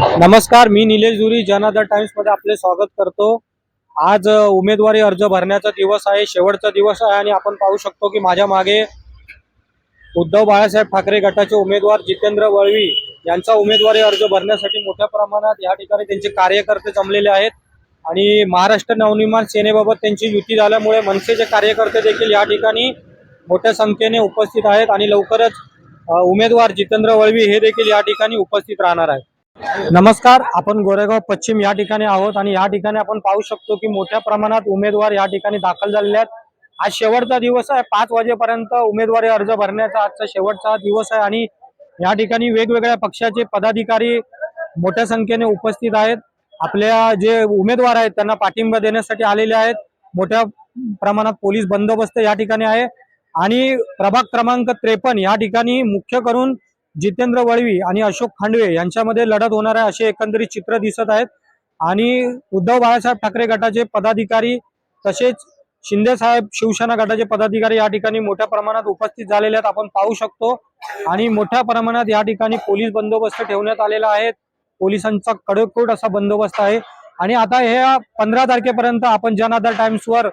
नमस्कार मी निलेश जुरी जनता टाइम्समध्ये आपले स्वागत करतो. आज उमेदवारी अर्ज भरण्याचा दिवस आहे शेवटचा दिवस आहे आणि आपण पाहू शकतो की माझ्या मागे उद्धव बाळासाहेब ठाकरे गटाचे उमेदवार जितेंद्र वळवी यांचा उमेदवारी अर्ज भरण्यासाठी मोठ्या प्रमाणात या ठिकाणी त्यांचे कार्यकर्ते जमलेले आहेत आणि महाराष्ट्र नवनिर्माण सेनेबाबत त्यांची युती झाल्यामुळे मनसेचे कार्यकर्ते देखील या ठिकाणी मोठ्या संख्येने उपस्थित आहेत आणि लवकरच उमेदवार जितेंद्र वळवी हे देखील या ठिकाणी उपस्थित राहणार आहेत. नमस्कार आपण गोरेगाव पश्चिम या ठिकाणी आहोत आणि या ठिकाणी आपण पाहू शकतो की मोठ्या प्रमाणात उमेदवार या ठिकाणी दाखल झालेले आहेत. आज शेवटचा दिवस आहे पाच वाजेपर्यंत उमेदवारी अर्ज भरण्याचा आजचा शेवटचा दिवस आहे आणि या ठिकाणी वेगवेगळ्या पक्षाचे पदाधिकारी मोठ्या संख्येने उपस्थित आहेत. आपल्या जे उमेदवार आहेत त्यांना पाठिंबा देण्यासाठी आलेले आहेत. मोठ्या प्रमाणात पोलीस बंदोबस्त या ठिकाणी आहे. आणि प्रभाग क्रमांक त्रेपन्न या ठिकाणी मुख्य करून जितेंद्र वळवी आणि अशोक खांडवे यांच्यामध्ये लढत होणार आहे असे एकंदरीत चित्र दिसत आहेत. आणि उद्धव बाळासाहेब ठाकरे गटाचे पदाधिकारी तसेच शिंदे साहेब शिवसेना गटाचे पदाधिकारी या ठिकाणी मोठ्या प्रमाणात उपस्थित झालेले आहेत. आपण पाहू शकतो. आणि मोठ्या प्रमाणात या ठिकाणी पोलीस बंदोबस्त ठेवण्यात आलेला आहे. पोलिसांचा कडककोट असा बंदोबस्त आहे. आणि आता हे पंधरा तारखेपर्यंत आपण जन आधार टाइम्सवर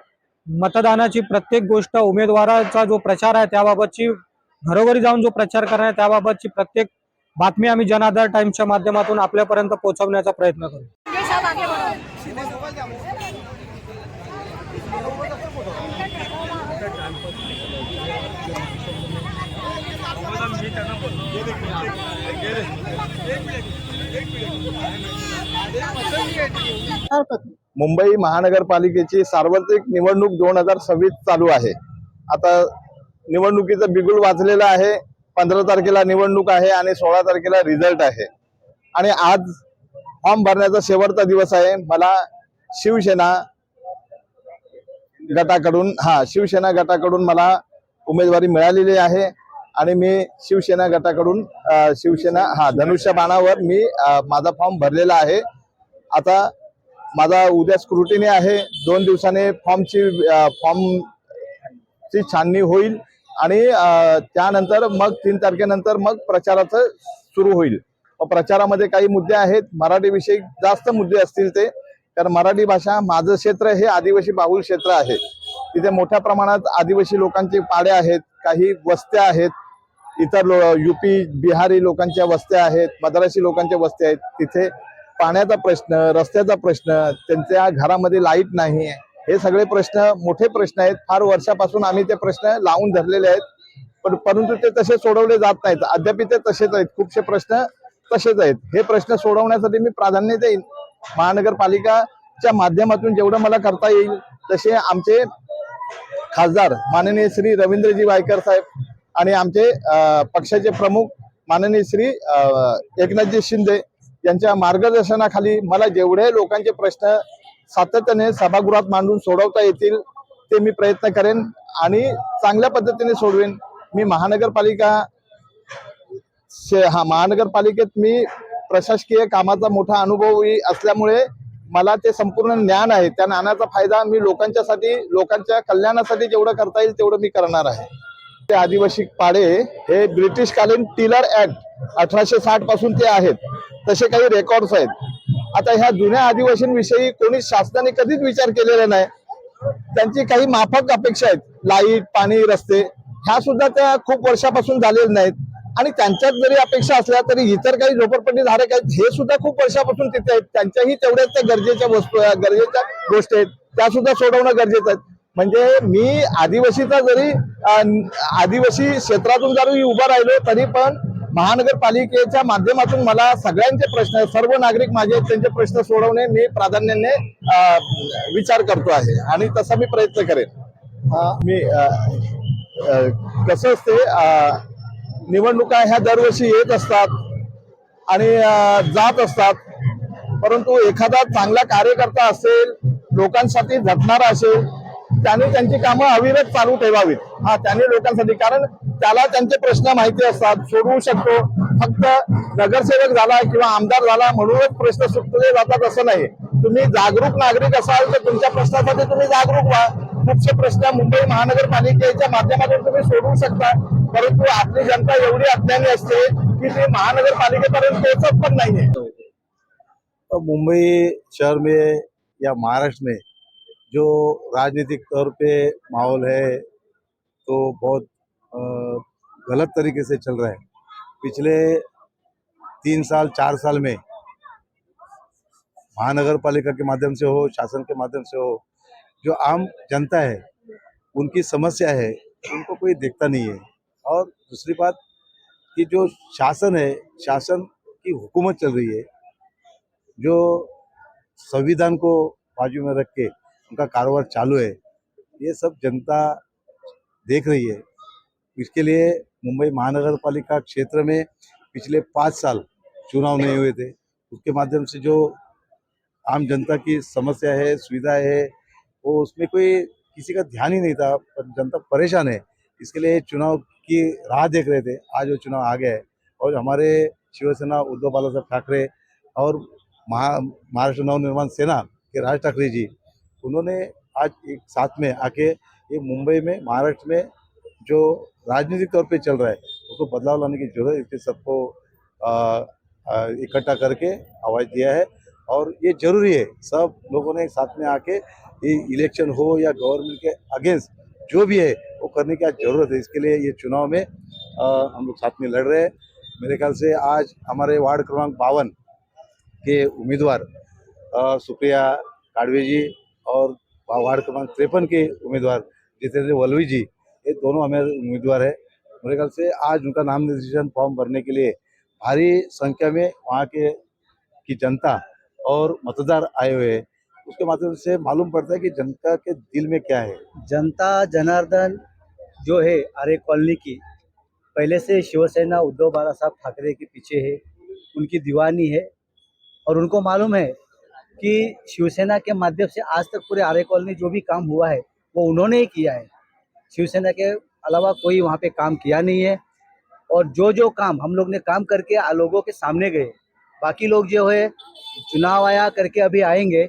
मतदानाची प्रत्येक गोष्ट उमेदवाराचा जो प्रचार आहे त्याबाबतची घरोघरी जाऊन जो प्रचार करणार आहे त्याबाबतची प्रत्येक बातमी आम्ही जन आधार टाइम्सच्या माध्यमातून आपल्यापर्यंत पोहोचवण्याचा प्रयत्न करू. मुंबई महानगरपालिकेची सार्वत्रिक निवडणूक दोन हजार सव्वीस चालू आहे. आता निवडणुकीचं बिगुल वाचलेलं आहे. पंधरा तारखेला निवडणूक आहे आणि सोळा तारखेला रिझल्ट आहे. आणि आज फॉर्म भरण्याचा शेवटचा दिवस आहे. मला शिवसेना गटाकडून हा शिवसेना गटाकडून मला उमेदवारी मिळालेली आहे. आणि मी शिवसेना गटाकडून शिवसेना हा धनुष्य बाणावर मी माझा फॉर्म भरलेला आहे. आता माझा उद्या स्क्रुटिनी आहे. दोन दिवसाने फॉर्मची फॉर्मची छाननी होईल. आणि त्यानंतर मग तीन तारखेनंतर मग प्रचाराचं सुरू होईल. प्रचारामध्ये काही मुद्दे आहेत. मराठीविषयी जास्त मुद्दे असतील ते. कारण मराठी भाषा माझं क्षेत्र हे आदिवासी बाहुल क्षेत्र आहे. तिथे मोठ्या प्रमाणात आदिवासी लोकांचे पाडे आहेत. काही वस्त्या आहेत. इतर लो युपी बिहारी लोकांच्या वस्त्या आहेत. मद्रासी लोकांच्या वस्त्या आहेत. तिथे पाण्याचा प्रश्न रस्त्याचा प्रश्न त्यांच्या घरामध्ये लाइट नाही हे सगळे प्रश्न मोठे प्रश्न आहेत. फार वर्षापासून आम्ही ते प्रश्न लावून धरलेले आहेत. पण परंतु ते तसे सोडवले जात नाहीत. अद्याप ते तसेच आहेत. खूपसे प्रश्न तसेच आहेत. हे प्रश्न सोडवण्यासाठी मी प्राधान्य देईन. महानगरपालिकाच्या माध्यमातून जेवढं मला करता येईल तसे आमचे खासदार माननीय श्री रवींद्रजी वायकर साहेब आणि आमचे पक्षाचे प्रमुख माननीय श्री एकनाथजी शिंदे यांच्या मार्गदर्शनाखाली मला जेवढे लोकांचे प्रश्न सातत्याने सभागृहात मांडून सोडवता येतील ते मी प्रयत्न करेन आणि चांगल्या पद्धतीने सोडवेन. मी महानगरपालिका शे- हा महानगरपालिकेत मी प्रशासकीय कामाचा मोठा अनुभवही असल्यामुळे मला ते संपूर्ण ज्ञान आहे. त्या ज्ञानाचा फायदा मी लोकांच्यासाठी लोकांच्या कल्याणासाठी जेवढं करता येईल तेवढं मी करणार आहे. ते आदिवासी पाडे हे ब्रिटिशकालीन टिलर ऍक्ट अठराशे साठपासून ते आहेत. तसे काही रेकॉर्ड्स आहेत. आता ह्या जुन्या आदिवासींविषयी कोणी शासनाने कधीच विचार केलेला नाही. त्यांची काही माफक अपेक्षा आहेत. लाइट पाणी रस्ते ह्या सुद्धा त्या खूप वर्षापासून झालेल्या नाहीत. आणि त्यांच्यात जरी अपेक्षा असल्या तरी इतर काही झोपडपट्टी धारक आहेत हे सुद्धा खूप वर्षापासून तिथे आहेत. त्यांच्याही तेवढ्याच त्या गरजेच्या वस्तू गरजेच्या गोष्टी आहेत. त्या सुद्धा सोडवणं गरजेचं आहे. म्हणजे मी आदिवासीचा जरी आदिवासी क्षेत्रातून जरी उभा राहिलो तरी पण महानगरपालिकेच्या माध्यमातून मला सगळ्यांचे प्रश्न सर्व नागरिक माझे त्यांचे प्रश्न सोडवणे मी प्राधान्याने विचार करतो आहे आणि तसा मी प्रयत्न करेन. मी कसं असते निवडणुका ह्या दरवर्षी येत असतात आणि जात असतात. परंतु एखादा चांगला कार्यकर्ता असेल लोकांसाठी झटणारा असेल त्याने त्यांची कामं अविरत चालू ठेवावीत. हा त्याने लोकांसाठी. कारण त्याला त्यांचे प्रश्न माहिती असतात. सोडवू शकतो. फक्त नगरसेवक झाला किंवा आमदार झाला म्हणूनच प्रश्न सुटले जातात असं नाही. तुम्ही जागरूक नागरिक असाल तर तुमच्या प्रश्नासाठी तुम्ही जागरूक व्हा. खूपसे प्रश्न मुंबई महानगरपालिकेच्या माध्यमातून तुम्ही सोडवू शकता. परंतु आपली जनता एवढी अज्ञानी असते की ती महानगरपालिकेपर्यंत पोहोचत पण नाहीये. मुंबई शहर में या महाराष्ट्र में जो राजनीतिक तौर पे माहौल है तो बहुत गलत तरीके से चल रहा है। पिछले तीन साल, चार साल में महानगर पालिका के माध्यम से हो, शासन के माध्यम से हो, जो आम जनता है, उनकी समस्या है, उनको कोई देखता नहीं है। और दूसरी बात कि जो शासन है, शासन की हुकूमत चल रही है, जो संविधान को बाजू में रख के उनका कारोबार चालू है, ये सब जनता देख रही है। इसके लिए मुंबई महानगर पालिका क्षेत्र में पिछले पाँच साल चुनाव नहीं हुए थे। उसके माध्यम से जो आम जनता की समस्या है सुविधा है, वो उसमें कोई किसी का ध्यान ही नहीं था, पर जनता परेशान है। इसके लिए चुनाव की राह देख रहे थे। आज वो चुनाव आ गया है और हमारे शिवसेना उद्धव बाला साहब ठाकरे और महा, महाराष्ट्र नवनिर्माण सेना के राज ठाकरे जी, उन्होंने आज एक साथ में आके ये मुंबई में, महाराष्ट्र में जो राजनीतिक तौर पे चल रहा है उसको बदलाव लाने की ज़रूरत है इसलिए सबको इकट्ठा करके आवाज़ दिया है। और ये ज़रूरी है सब लोगों ने साथ में आके ये इलेक्शन हो या गवर्नमेंट के अगेंस्ट जो भी है वो करने की आज ज़रूरत है। इसके लिए ये चुनाव में आ, हम लोग साथ में लड़ रहे हैं। मेरे ख्याल से आज हमारे वार्ड क्रमांक बावन के उम्मीदवार सुप्रिया काड़वे जी और वार्ड क्रमांक तिरपन के उम्मीदवार जितेंद्र वलवी जी ये दोनों हमारे उम्मीदवार है। मेरे ख्याल से आज उनका नाम निर्देशन फॉर्म भरने के लिए भारी संख्या में वहाँ के, की जनता और मतदार आए हुए हैं। उसके माध्यम से मालूम पड़ता है कि जनता के दिल में क्या है। जनता, जनार्दन जो है आर्य कॉलोनी की, पहले से शिवसेना उद्धव बाला साहब ठाकरे के पीछे है, उनकी दीवानी है। और उनको मालूम है कि शिवसेना के माध्यम से आज तक पूरे आर्य कॉलोनी जो भी काम हुआ है, वो उन्होंने ही किया है। शिवसेना के अलावा कोई वहाँ पे काम किया नहीं है। और जो जो काम हम लोग ने काम करके लोगों के सामने गए। बाकी लोग जो है, चुनाव आया करके अभी आएँगे,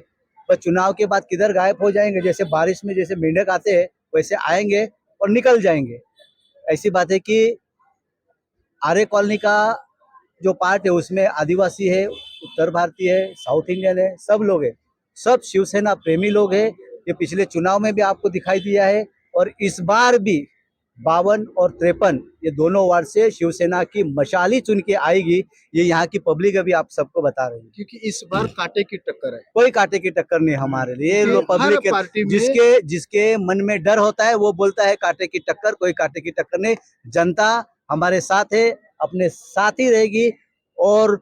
पर चुनाव के बाद किधर गायब हो जाएँगे? जैसे बारिश में जैसे मेंढक आते हैं, वैसे आएँगे और निकल जाएँगे। ऐसी बात है कि आर्य कॉलोनी का जो पार्ट है, उसमें आदिवासी है, उत्तर भारतीय है, साउथ इंडियन है, सब लोग हैं। सब शिवसेना प्रेमी लोग हैं। ये पिछले चुनाव में भी आपको दिखाई दिया है और इस बार भी बावन और तिरपन ये दोनों वार्ड से शिवसेना की मशाली चुन के आएगी ये यहाँ की पब्लिक अभी आप सबको बता रही है। क्योंकि इस बार कांटे की टक्कर है। कोई कांटे की टक्कर नहीं हमारे लिए। लोग पब्लिक जिसके जिसके मन में डर होता है वो बोलता है कांटे की टक्कर कोई कांटे की टक्कर नहीं। जनता हमारे साथ है अपने साथ ही रहेगी और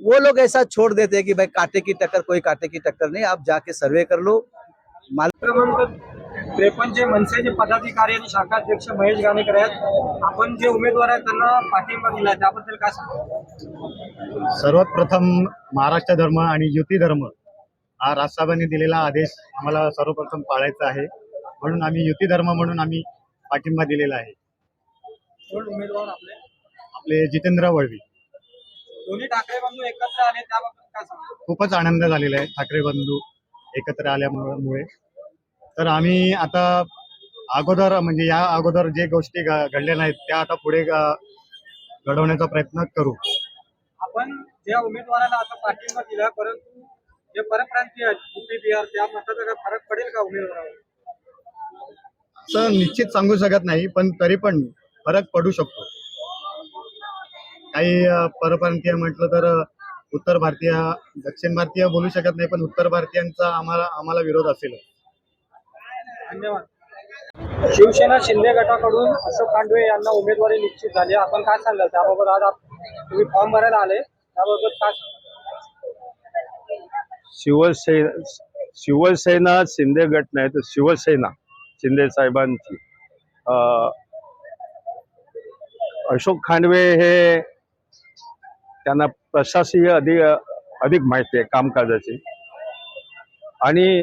वो लोग ऐसा छोड़ देते हैं कि भाई कांटे की टक्कर कोई कांटे की टक्कर नहीं आप जाके सर्वे कर लो। क्रमांक त्रेपन्नचे मनसेचे पदाधिकारी आणि शाखाध्यक्ष महेश गाणेकर आहेत आपण जे उमेदवार आहेत त्यांना पाठिंबा दिला त्याबद्दल काय सांगा? सर्वात प्रथम महाराष्ट्र धर्म आणि युती धर्म हा राजसाहेबांनी दिलेला आदेश आम्हाला सर्वप्रथम पाळायचा आहे. म्हणून आम्ही युती धर्म म्हणून आम्ही पाठिंबा दिलेला आहे. कोण उमेदवार आपले? आपले जितेंद्र वळवी. दोन्ही ठाकरे बंधू एकत्र आले त्याबाबत काय सांगा? खूपच आनंद झालेला आहे ठाकरे बंधू एकत्र आल्यामुळे. तर आम्ही आता अगोदर म्हणजे या अगोदर जे गोष्टी घ- घडल्या नाहीत त्या आता पुढे घडवण्याचा प्रयत्न करू. आपण ज्या उमेदवाराला आता पाठिंबा दिला परंतु जे परप्रांतीय आहेत बिहार त्या काय फरक पडेल का उमेदवारावर? तर निश्चित सांगू शकत नाही पण तरी पण फरक पडू शकतो. काही परप्रांतीय म्हटलं तर उत्तर भारतीय दक्षिण भारतीय बोलू शकत नाही पण उत्तर भारतीयांचा आम्हाला आम्हाला विरोध असेल धन्यवाद. शिवसेना शिंदे गटाकडून अशोक खांडवे यांना उमेदवारी निश्चित झाली आपण काय सांगाल? त्याबाबत आज तुम्ही फॉर्म भरायला आले. त्याबाबत काय शिवसेना शिवसेना शिंदे गट नाही तर शिवसेना शिंदे साहेबांची. अशोक खांडवे हे त्यांना प्रशासकीय अधिक अधिक माहिती आहे कामकाजाची. आणि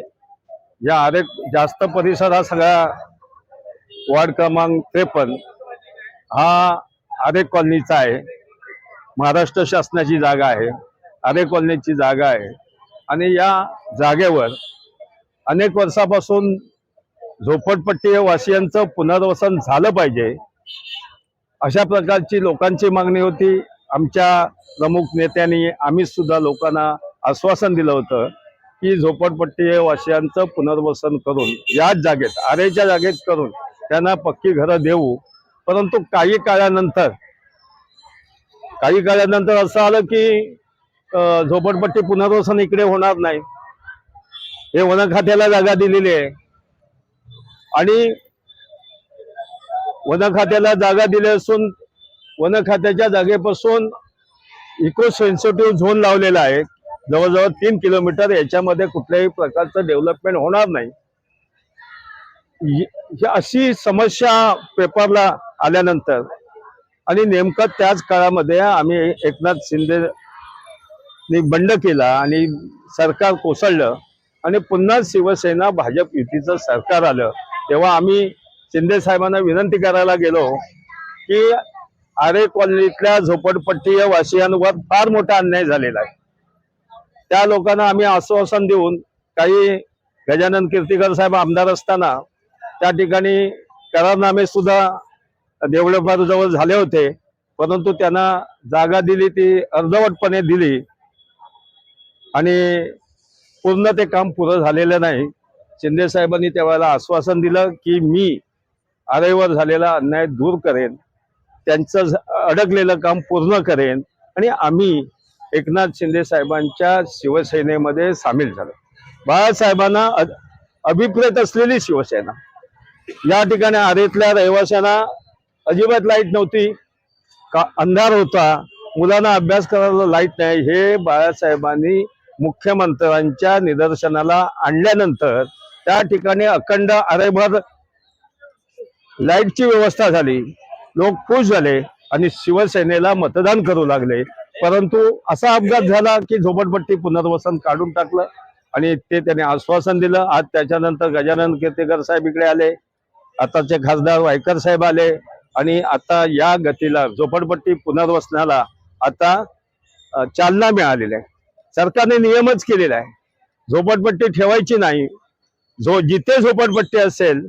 या अनेक जास्त परिसर हा सगळा वार्ड क्रमांक त्रेपन्न हा आरेक कॉलनीचा आहे. महाराष्ट्र शासनाची जागा आहे. अनेक कॉलनीची जागा आहे. आणि या जागेवर अनेक वर्षापासून झोपडपट्टी वासियांचं पुनर्वसन झालं पाहिजे. अशा प्रकारची लोकांची मागणी होती. आमच्या प्रमुख नेत्यांनी आम्ही सुद्धा लोकांना आश्वासन दिलं होतं. की झोपडपट्टी वासियांचं पुनर्वसन करून याच जागेत आरेच्या जागेत करून त्यांना पक्की घरं देऊ. परंतु काही काळानंतर काही काळानंतर असं आलं की झोपडपट्टी पुनर्वसन इकडे होणार नाही. हे वन खात्याला जागा दिलेली आहे. आणि वन खात्याला जागा दिली असून वन खात्याच्या जागेपासून इको सेन्सिटिव्ह झोन लावलेला आहे. जवळजवळ तीन किलोमीटर याच्यामध्ये कुठल्याही प्रकारचं डेव्हलपमेंट होणार नाही. अशी समस्या पेपरला आल्यानंतर आणि नेमकं त्याच काळामध्ये आम्ही एकनाथ शिंदे बंड केला आणि सरकार कोसळलं आणि पुन्हा शिवसेना भाजप युतीचं सरकार आलं. तेव्हा आम्ही शिंदे साहेबांना विनंती करायला गेलो की आरे कॉलनीतल्या झोपडपट्टी वासियांवर फार मोठा अन्याय झालेला आहे. त्या लोकांना आम्ही आश्वासन देऊन काही गजानन कीर्तीकर साहेब आमदार असताना त्या ठिकाणी करारनामे सुद्धा देवळपार जवळ झाले होते. परंतु त्यांना जागा दिली ती अर्धवटपणे दिली. आणि पूर्ण ते काम पुरं झालेलं नाही. शिंदे साहेबांनी त्यावेळेला आश्वासन दिलं की मी आरेवर झालेला अन्याय दूर करेन. त्यांचं अडकलेलं काम पूर्ण करेन. आणि आम्ही एकनाथ शिंदे साहेबांच्या शिवसेनेमध्ये सामील झालं. बाळासाहेबांना अभिप्रेत असलेली शिवसेना. या ठिकाणी आरेतल्या रहिवाशांना अजिबात लाइट नव्हती. का अंधार होता. मुलांना अभ्यास करायला लाइट नाही. हे बाळासाहेबांनी मुख्यमंत्र्यांच्या निदर्शनाला आणल्यानंतर त्या ठिकाणी अखंड आरेभर लाईटची व्यवस्था झाली. लोक खुश झाले आणि शिवसेनेला मतदान करू लागले. परंतु असा अपघात झाला की झोपडपट्टी पुनर्वसन काढून टाकलं आणि ते त्याने आश्वासन दिलं. आज त्याच्यानंतर गजानन कीर्तीकर साहेब इकडे आले आताचे खासदार वायकर साहेब आले आणि आता या गतीला झोपडपट्टी पुनर्वसनाला आता चालना मिळालेली आहे. सरकारने नियमच केलेला आहे. झोपडपट्टी ठेवायची नाही. जो जिथे झोपडपट्टी असेल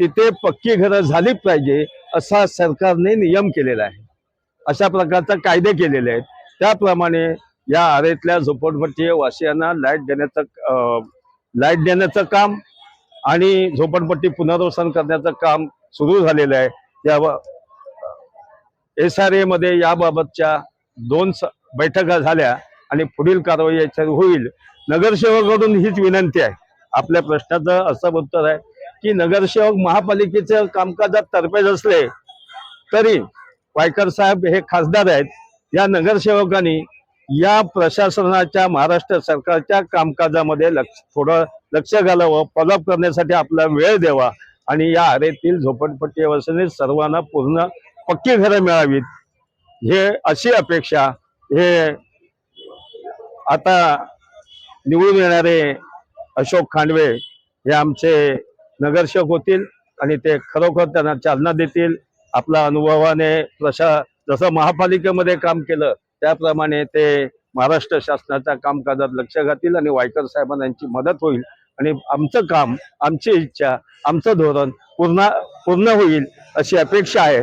तिथे पक्की घरं झाली पाहिजे असा सरकारने नियम केलेला आहे. अशा प्रकारचा कायदे केलेले आहेत. त्याप्रमाणे या आरेतल्या झोपडपट्टी वासियांना लाइट देण्याचं लाइट देण्याचं काम आणि झोपडपट्टी पुनर्वसन करण्याचं काम सुरू झालेलं आहे. या एस आर एमध्ये याबाबतच्या दोन स- बैठका झाल्या आणि पुढील कारवाई याच्यावर होईल. नगरसेवकाकडून हीच विनंती आहे. आपल्या प्रश्नाचं असं उत्तर आहे की नगरसेवक महापालिकेच्या कामकाजात तरफेज असले तरी वायकर साहेब हे खासदार आहेत. या नगरसेवकांनी या प्रशासनाच्या महाराष्ट्र सरकारच्या कामकाजामध्ये लक्ष थोडं लक्ष घालावं फॉलोअप करण्यासाठी आपला वेळ द्यावा आणि या आरेतील झोपडपट्टी व्यवस्थेने सर्वांना पूर्ण पक्की घरं मिळावीत. हे अशी अपेक्षा हे आता निवडून येणारे अशोक खांडवे हे आमचे नगरसेवक होतील आणि ते खरोखर त्यांना चालना देतील. आपला अनुभवाने प्रशा जसं महापालिकेमध्ये काम केलं त्याप्रमाणे ते महाराष्ट्र शासनाच्या कामकाजात लक्ष घातील आणि वायकर साहेबांना यांची मदत होईल. आणि आमचं काम आमची इच्छा आमचं धोरण पूर्ण पूर्ण होईल अशी अपेक्षा आहे.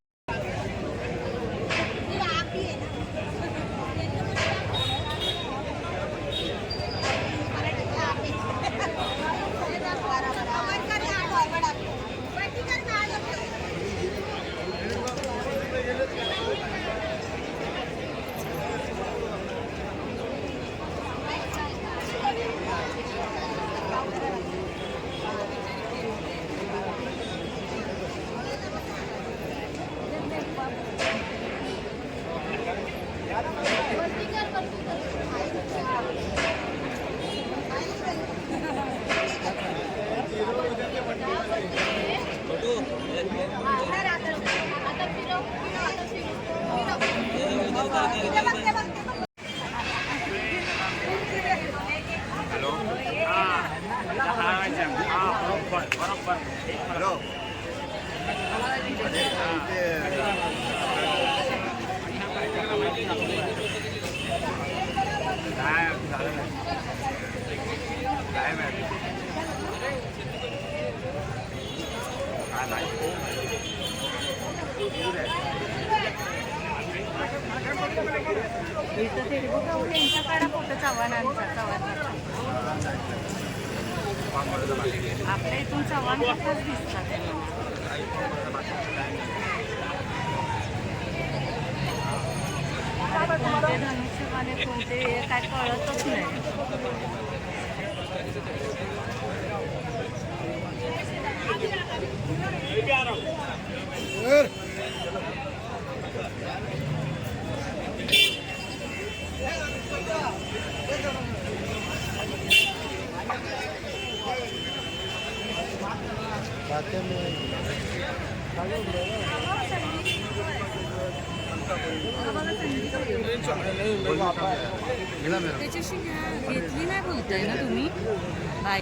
आपल्या इथून चव्हाण कसाच दिसतात कोणते धनुष्यबाणे कोणते हे काय कळतच नाही त्याच्याशी घेतली नाही बोलताय ना तुम्ही बाय